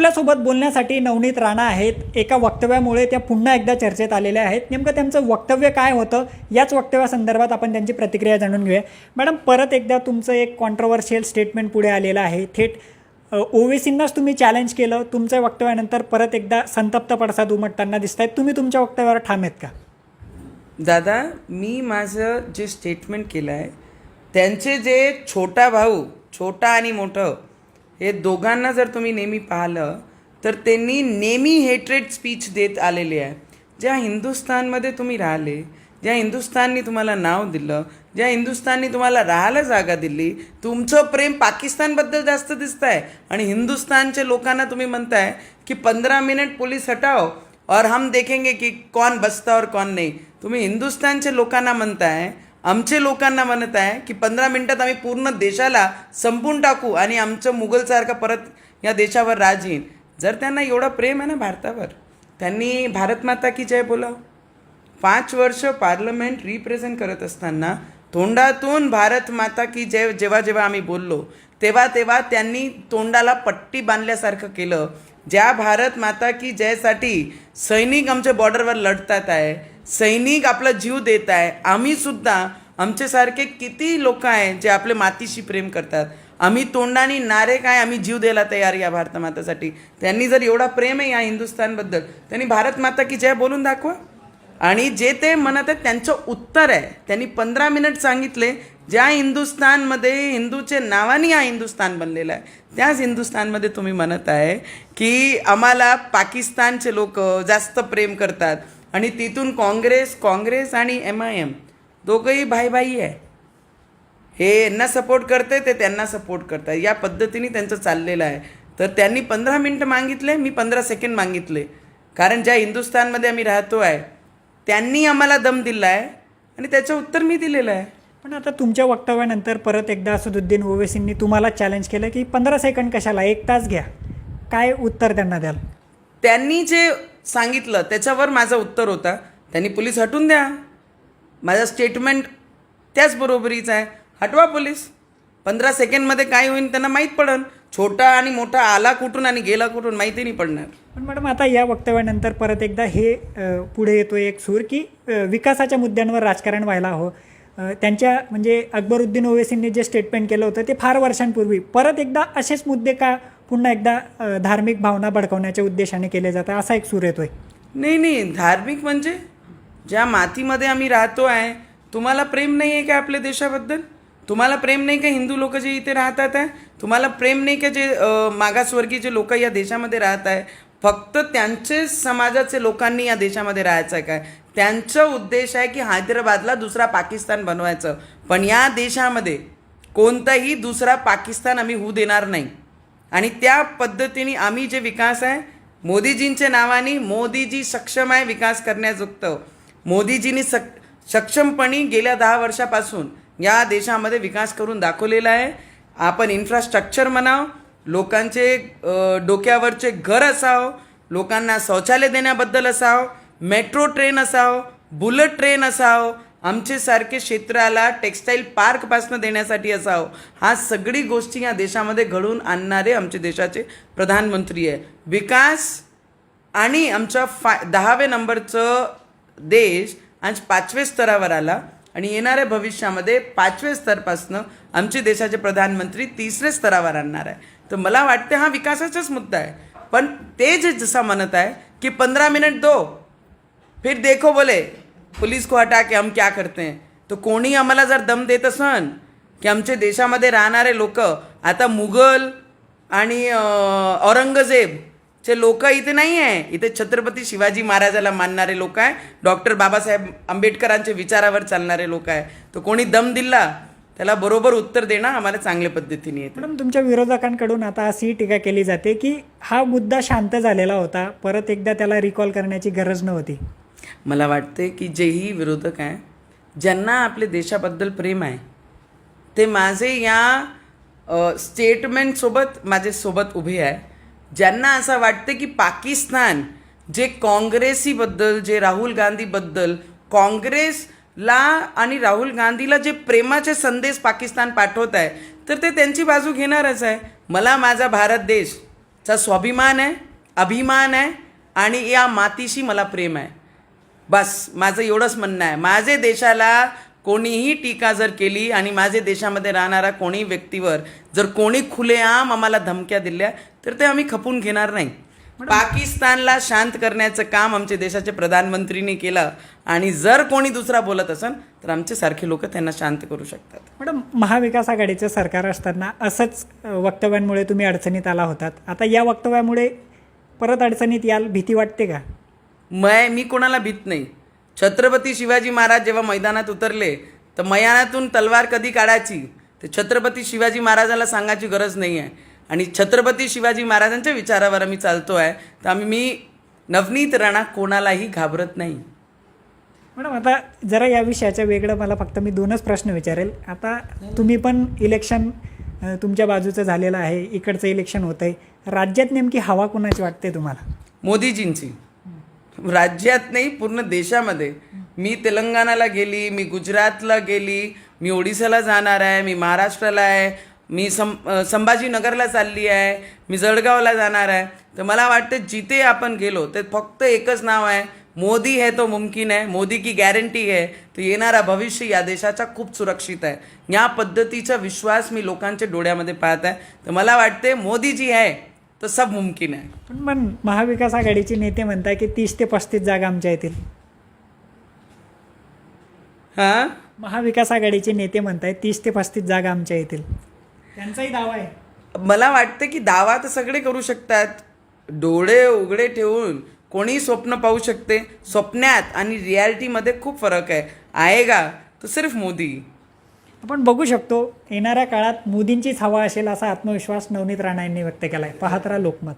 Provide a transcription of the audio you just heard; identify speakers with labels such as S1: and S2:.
S1: आपल्यासोबत बोलण्यासाठी नवनीत राणा आहेत. एका वक्तव्यामुळे त्या पुन्हा एकदा चर्चेत आलेल्या आहेत. नेमकं त्यांचं वक्तव्य काय होतं? याच वक्तव्यासंदर्भात आपण त्यांची प्रतिक्रिया जाणून घेऊया. मॅडम परत एकदा तुमचं एक कॉन्ट्रोवर्शियल स्टेटमेंट पुढे आलेलं आहे. थेट ओवेसींनाच तुम्ही चॅलेंज केलं. तुमच्या वक्तव्यानंतर परत एकदा संतप्त पडसाद उमटताना दिसत आहेत तुम्ही तुमच्या वक्तव्यावर ठाम आहेत का?
S2: दादा मी माझं जे स्टेटमेंट केलं आहे त्यांचे जे छोटा भाऊ छोटा आणि मोठं हे दोघांना जर तुम्ही नेहमी पाहिलं तर त्यांनी नेहमी हेट्रेड स्पीच देत आलेले आहे. ज्या हिंदुस्थानमध्ये तुम्ही राहिले ज्या हिंदुस्थाननी तुम्हाला नाव दिलं ज्या हिंदुस्थाननी तुम्हाला राहायला जागा दिली तुमचं प्रेम पाकिस्तानबद्दल जास्त दिसत आहे आणि हिंदुस्थानच्या लोकांना तुम्ही म्हणताय की पंधरा मिनिट पोलीस हटाव और हम देखेंगे की कौन बसता और कौन नाही. तुम्ही हिंदुस्थानच्या लोकांना म्हणताय आमचे लोकांना म्हणत आहे की पंधरा मिनटात आम्ही पूर्ण देशाला संपून टाकू आणि आमचं मुघलसारखं परत या देशावर राज येईन जर त्यांना एवढं प्रेम आहे ना भारतावर त्यांनी भारतमाता की जय बोलाव? पाच वर्ष पार्लमेंट रिप्रेझेंट करत असताना तोंडातून भारत माता की जय जेव्हा जेव्हा आम्ही बोललो तेव्हा तेव्हा त्यांनी तोंडाला पट्टी बांधल्यासारखं केलं. ज्या भारत माता की जयसाठी सैनिक आमच्या बॉर्डरवर लढतात आहे सैनिक आपला जीव देत आहे. आम्ही सुद्धा आमच्यासारखे किती लोक आहेत जे आपले मातीशी प्रेम करतात. आम्ही तोंडाने नारे काय आम्ही जीव द्यायला तयार या भारत मातासाठी? त्यांनी जर एवढा प्रेम आहे या हिंदुस्थानबद्दल त्यांनी भारत माता की जय बोलून दाखवा. आणि जे ते म्हणत आहेत त्यांचं उत्तर आहे. त्यांनी पंधरा मिनिट सांगितले ज्या हिंदुस्थानमध्ये हिंदूचे नावाने हा हिंदुस्थान बनलेलं आहे त्याच हिंदुस्थानमध्ये तुम्ही म्हणत आहे की आम्हाला पाकिस्तानचे लोक जास्त प्रेम करतात. आणि तिथून काँग्रेस काँग्रेस आणि एम आय एम दोघंही भाई भाई आहे. हे यांना सपोर्ट करते ते त्यांना सपोर्ट करतात या पद्धतीने त्यांचं चाललेलं आहे. तर त्यांनी पंधरा मिनटं मागितले मी पंधरा सेकंड मागितले. कारण ज्या हिंदुस्थानमध्ये आम्ही राहतो आहे त्यांनी आम्हाला दम दिला आहे आणि त्याचं उत्तर मी दिलेलं आहे.
S1: पण आता तुमच्या वक्तव्यानंतर परत एकदा असदुद्दीन ओवेसींनी तुम्हाला चॅलेंज केलं की पंधरा सेकंड कशाला? एक तास घ्या. काय उत्तर त्यांना द्याल?
S2: त्यांनी जे सांगितलं त्याच्यावर माझं उत्तर होता. त्यांनी पोलीस हटून द्या. माझं स्टेटमेंट त्याच बरोबरीचं आहे. हटवा पोलीस. पंधरा सेकंडमध्ये काय होईल त्यांना माहीत पडन. छोटा आणि मोठा आला कुठून आणि गेला कुठून माहिती नाही पडणार.
S1: पण मॅडम आता या वक्तव्यानंतर परत एकदा हे पुढे येतो एक सूर की विकासाच्या मुद्द्यांवर राजकारण व्हायला हवं. त्यांच्या म्हणजे अकबरुद्दीन ओवेसींनी जे स्टेटमेंट केलं होतं ते फार वर्षांपूर्वी. परत एकदा असेच मुद्दे का पुन्हा एकदा धार्मिक भावना भडकवण्याच्या उद्देशाने केले जातात असा एक सूर येतोय.
S2: नाही नाही धार्मिक म्हणजे ज्या मातीमध्ये आम्ही राहतो आहे तुम्हाला प्रेम नाही आहे का आपल्या देशाबद्दल? तुम्हाला प्रेम नाही का हिंदू लोक जे इथे राहतात आहे? तुम्हाला प्रेम नाही का जे मागासवर्गीय जे लोक या देशामध्ये राहत आहे? फक्त त्यांचे समाजाचे लोकांनी या देशामध्ये राहायचं आहे काय? त्यांचं उद्देश आहे की हैदराबादला दुसरा पाकिस्तान बनवायचं. पण या देशामध्ये कोणताही दुसरा पाकिस्तान आम्ही होऊ देणार नाही. आणि त्या पद्धतीने आम्ही जे विकास आहे मोदीजींच्या नावाने मोदीजी सक्षम आहे विकास करण्याजोगतं. मोदीजींनी सक सक्षमपणे गेल्या दहा वर्षापासून या देशामध्ये विकास करून दाखवलेला आहे. आपण इन्फ्रास्ट्रक्चर म्हणाव लोकांचे डोक्यावरचे घर असावं लोकांना शौचालय देण्याबद्दल असावं मेट्रो ट्रेन असावं बुलेट ट्रेन असावं आमच्यासारखे क्षेत्राला टेक्स्टाईल पार्कपासनं देण्यासाठी असावं. हा सगळी गोष्टी या देशामध्ये घडवून आणणारे आमचे देशाचे प्रधानमंत्री आहे. विकास आणि आमच्या फा दहावे नंबरचं देश आज पाचवे स्तरावर आला आणि येणाऱ्या भविष्यामध्ये पाचवे स्तरपासनं आमचे देशाचे प्रधानमंत्री तिसऱ्या स्तरावर आणणार आहे. तर मला वाटते हा विकासाचाच मुद्दा आहे. पण ते जे जसा म्हणत आहे की पंधरा मिनिट दो फिर देखो बोले. पुलिस को हटा के हम क्या करते हैं? तर कोणी आम्हाला जर दम देत असन की आमच्या देशामध्ये राहणारे लोक आता मुघल आणि औरंगजेबचे लोक इथे नाही आहे इथे छत्रपती शिवाजी महाराजाला मानणारे लोक आहे. डॉक्टर बाबासाहेब आंबेडकरांच्या विचारावर चालणारे लोक आहे. तर कोणी दम दिला त्याला बरोबर उत्तर देणं आम्हाला चांगल्या पद्धतीने येतं.
S1: मॅडम तुमच्या विरोधकांकडून आता अशी टीका केली जाते की हा मुद्दा शांत झालेला होता. परत एकदा त्याला रिकॉल करण्याची गरज नव्हती.
S2: मला वाटते की जेही विरोधक आहे ज्यांना आपल्या देशाबद्दल प्रेम आहे ते माझे या स्टेटमेंटसोबत माझ्यासोबत उभे आहे. ज्यांना असं वाटते की पाकिस्तान जे काँग्रेसीबद्दल जे राहुल गांधीबद्दल काँग्रेसला आणि राहुल गांधीला जे प्रेमाचे संदेश पाकिस्तान पाठवत आहे तर ते त्यांची बाजू घेणारच आहे. मला माझा भारत देश चा स्वाभिमान आहे अभिमान आहे आणि या मातीशी मला प्रेम आहे. बस माझं एवढंच म्हणणं आहे. माझे देशाला कोणीही टीका जर केली आणि माझे देशामध्ये राहणाऱ्या कोणी व्यक्तीवर जर कोणी खुलेआम आम्हाला धमक्या दिल्या तर ते आम्ही खपून घेणार नाही. पाकिस्तानला शांत करण्याचं काम आमच्या देशाचे प्रधानमंत्रीने केलं आणि जर कोणी दुसरा बोलत असेल तर आमचे सारखे लोक त्यांना शांत करू शकतात.
S1: मॅडम महाविकास आघाडीचं सरकार असताना असंच वक्तव्यांमुळे तुम्ही अडचणीत आला होतात. आता या वक्तव्यामुळे परत अडचणीत याल भीती वाटते का?
S2: मय मी कोणाला भीत नाही. छत्रपती शिवाजी महाराज जेव्हा मैदानात उतरले तर मैदानातून तलवार कधी काढायची? ते छत्रपती शिवाजी महाराजाला सांगायची गरज नाही आहे आणि छत्रपती शिवाजी महाराजांच्या विचारावर आम्ही चालतो आहे तर आम्ही मी नवनीत राणा कोणालाही घाबरत नाही.
S1: मॅडम आता जरा या विषयाच्या वेगळं मला फक्त मी दोनच प्रश्न विचारेल. आता तुम्ही पण इलेक्शन तुमच्या बाजूचं झालेलं आहे इकडचं इलेक्शन होतं आहे राज्यात नेमकी हवा कोणाची वाटते तुम्हाला?
S2: मोदीजींची. राज्यात नाही पूर्ण देशामध्ये. मी तेलंगणाला गेली मी गुजरातला गेली मी ओडिसाला जाणार आहे मी महाराष्ट्राला आहे मी सं संभाजीनगरला चालली आहे मी जळगावला जाणार आहे. तर मला वाटतं जिथे आपण गेलो ते फक्त एकच नाव आहे मोदी है तो मुमकिन है मोदी की गॅरंटी आहे. तर येणारा भविष्य या देशाचा खूप सुरक्षित आहे. या पद्धतीचा विश्वास मी लोकांच्या डोळ्यामध्ये पाहत आहे. तर मला वाटते मोदीजी आहे तर सब मुमकिन आहे.
S1: पण पण महाविकास आघाडीचे नेते म्हणताय की तीस ते पस्तीस जागा आमच्या येतील.
S2: हां?
S1: महाविकास आघाडीचे नेते म्हणताय तीस ते पस्तीस जागा आमच्या येतील. त्यांचाही दावा आहे.
S2: मला वाटतं की दावा तर सगळे करू शकतात. डोळे उघडे ठेवून कोणी स्वप्न पाहू शकते. स्वप्नात आणि रियालिटीमध्ये खूप फरक आहे. आएगा तो सिर्फ मोदी.
S1: आपण बघू शकतो येणाऱ्या काळात मोदींचीच हवा असेल असा आत्मविश्वास नवनीत राणा यांनी व्यक्त केला आहे पाहत राहा लोकमत.